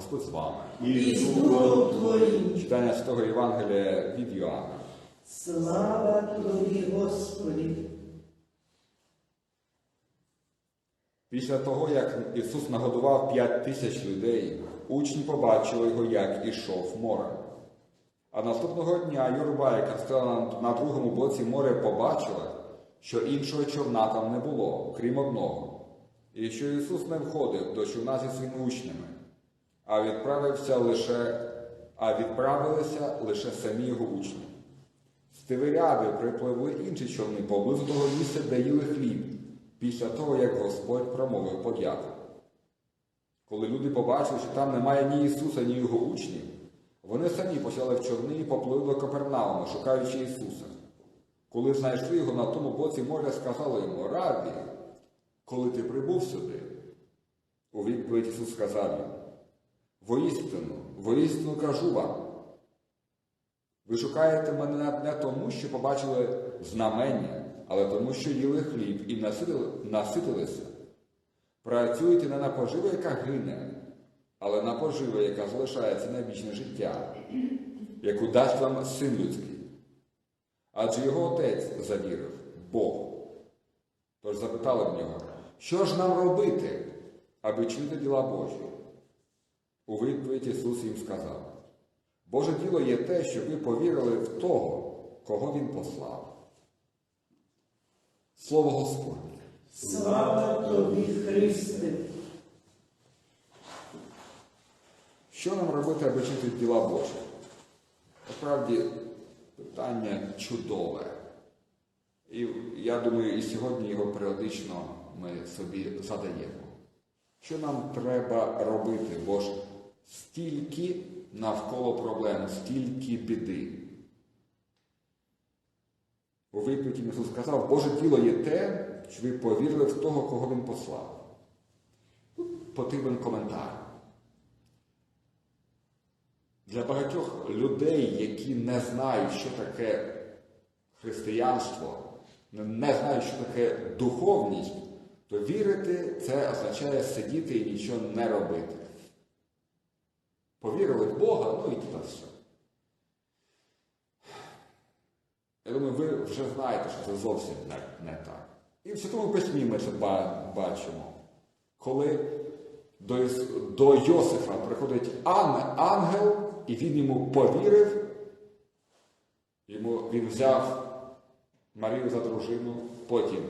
Господь з вами. і з Духом Твоїм. Читання Святого Євангелія від Йоанна. Слава Тобі, Господи! Після того, як Ісус нагодував п'ять тисяч людей, учні побачили його, як ішов морем. А наступного дня юрба, яка стояла на- на другому боці моря, побачила, що іншого човна там не було, крім одного, і що Ісус не входив до човна зі своїми учнями, а відправився лише, а відправилися лише самі його учні. З Тиверіади припливли інші човни поблизу того місця, де їли хліб, після того, як Господь промовив подяку. Коли люди побачили, що там немає ні Ісуса, ні його учнів, вони самі почали в човни і поплили до Капернаума, шукаючи Ісуса. Коли знайшли його на тому боці моря, сказали йому, Рабі, коли ти прибув сюди? У відповідь Ісус сказав їм, воістину, воістину кажу вам, ви шукаєте мене не тому, що побачили знамення, але тому, що їли хліб і наситилися. Працюєте не на поживу, яка гине, але на поживу, яка залишається на вічне життя, яку дасть вам син людський. Адже його отець завірив Бог. Тож запитали в нього, що ж нам робити, аби чинити діла Божі? У відповідь Ісус їм сказав. Боже діло є те, що ви повірили в того, кого Він послав. Слово Господнє. Слава Тобі, Христе! Що нам робити, аби чинити діла Божі? Насправді, питання чудове. І я думаю, і сьогодні його періодично ми собі задаємо. Що нам треба робити? Бо ж стільки навколо проблем, стільки біди. У відповіді Ісус сказав, Боже діло є те, що ви повірили в того, кого Він послав. Тут потрібен коментар. Для багатьох людей, які не знають, що таке християнство, не знають, що таке духовність, то вірити це означає сидіти і нічого не робити. Повірили в Бога, ну і туди все. Я думаю, ви вже знаєте, що це зовсім не, не так. І в Святому Письмі ми це бачимо. Коли до, до Йосифа приходить ангел, і він йому повірив, йому, він взяв Марію за дружину, потім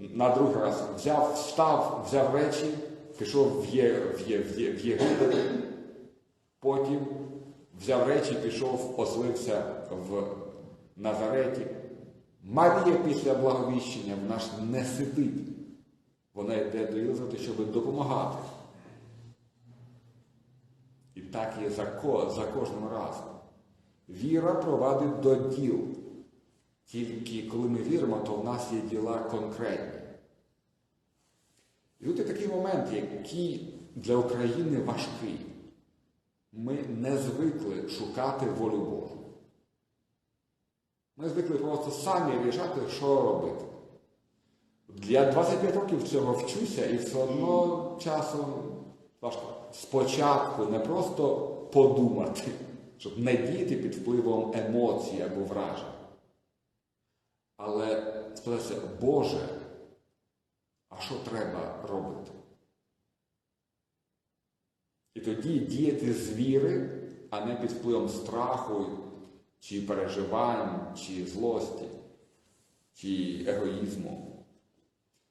на другий раз взяв, встав, взяв речі, пішов в, Є, в, Є, в, Є, в Єгипет, потім взяв речі, пішов, оселився в Назареті. Марія після благовіщення вона ж не сидить. Вона йде до Єлизавети, щоб допомагати. І так є за, за кожним разом. Віра провадить до діл. Тільки коли ми віримо, то в нас є діла конкретні. Є такий момент, який для України важкий. Ми не звикли шукати волю Божу. Ми звикли просто самі рішати, що робити. Я 25 років цього вчуся і все одно часом важко спочатку не просто подумати, щоб не діяти під впливом емоцій або вражень. Але спитатися, Боже, що треба робити? І тоді діяти з віри, а не під впливом страху, чи переживань, чи злості, чи егоїзму.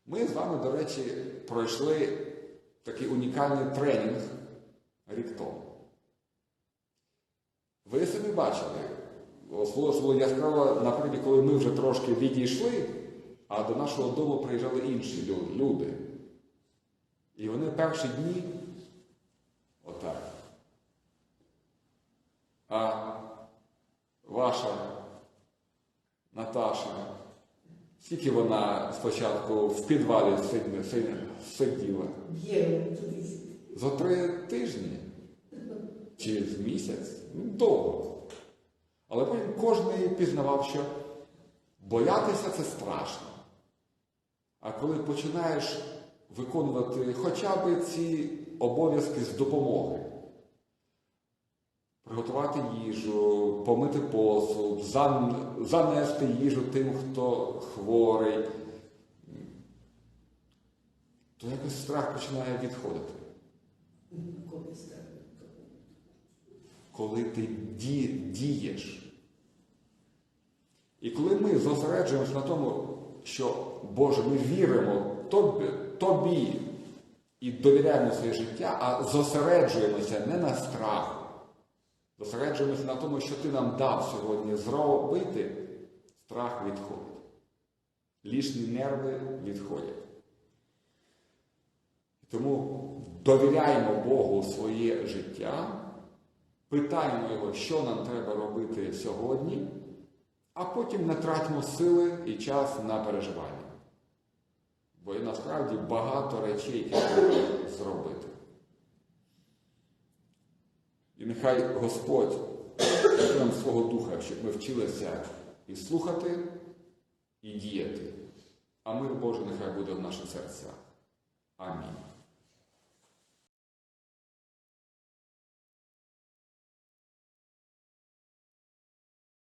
Ми з вами, до речі, пройшли такий унікальний тренінг рік тому. Ви самі бачили, було яскраво на прикладі, коли ми вже трошки відійшли, а до нашого дому приїжджали інші люди. І вони перші дні отак. А ваша Наташа, скільки вона спочатку в підвалі сиділа? Є. За три тижні чи з місяць? Довго. Але потім кожен пізнавав, що боятися це страшно. А коли починаєш виконувати хоча б ці обов'язки з допомоги. Приготувати їжу, помити посуд, занести їжу тим, хто хворий, то якось страх починає відходити. Коли ти ді, дієш. І коли ми зосереджуємося на тому, що Боже, ми віримо тобі, тобі і довіряємо своє життя, а зосереджуємося не на страху, зосереджуємося на тому, що ти нам дав сьогодні зробити, страх відходить. Лішні нерви відходять. Тому довіряємо Богу своє життя, питаємо Його, що нам треба робити сьогодні, а потім не тратимо сили і час на переживання. Бо є насправді багато речей, які треба зробити. І нехай Господь дає нам свого духа, щоб ми вчилися і слухати, і діяти. А мир Божий нехай буде в наших серцях. Амінь.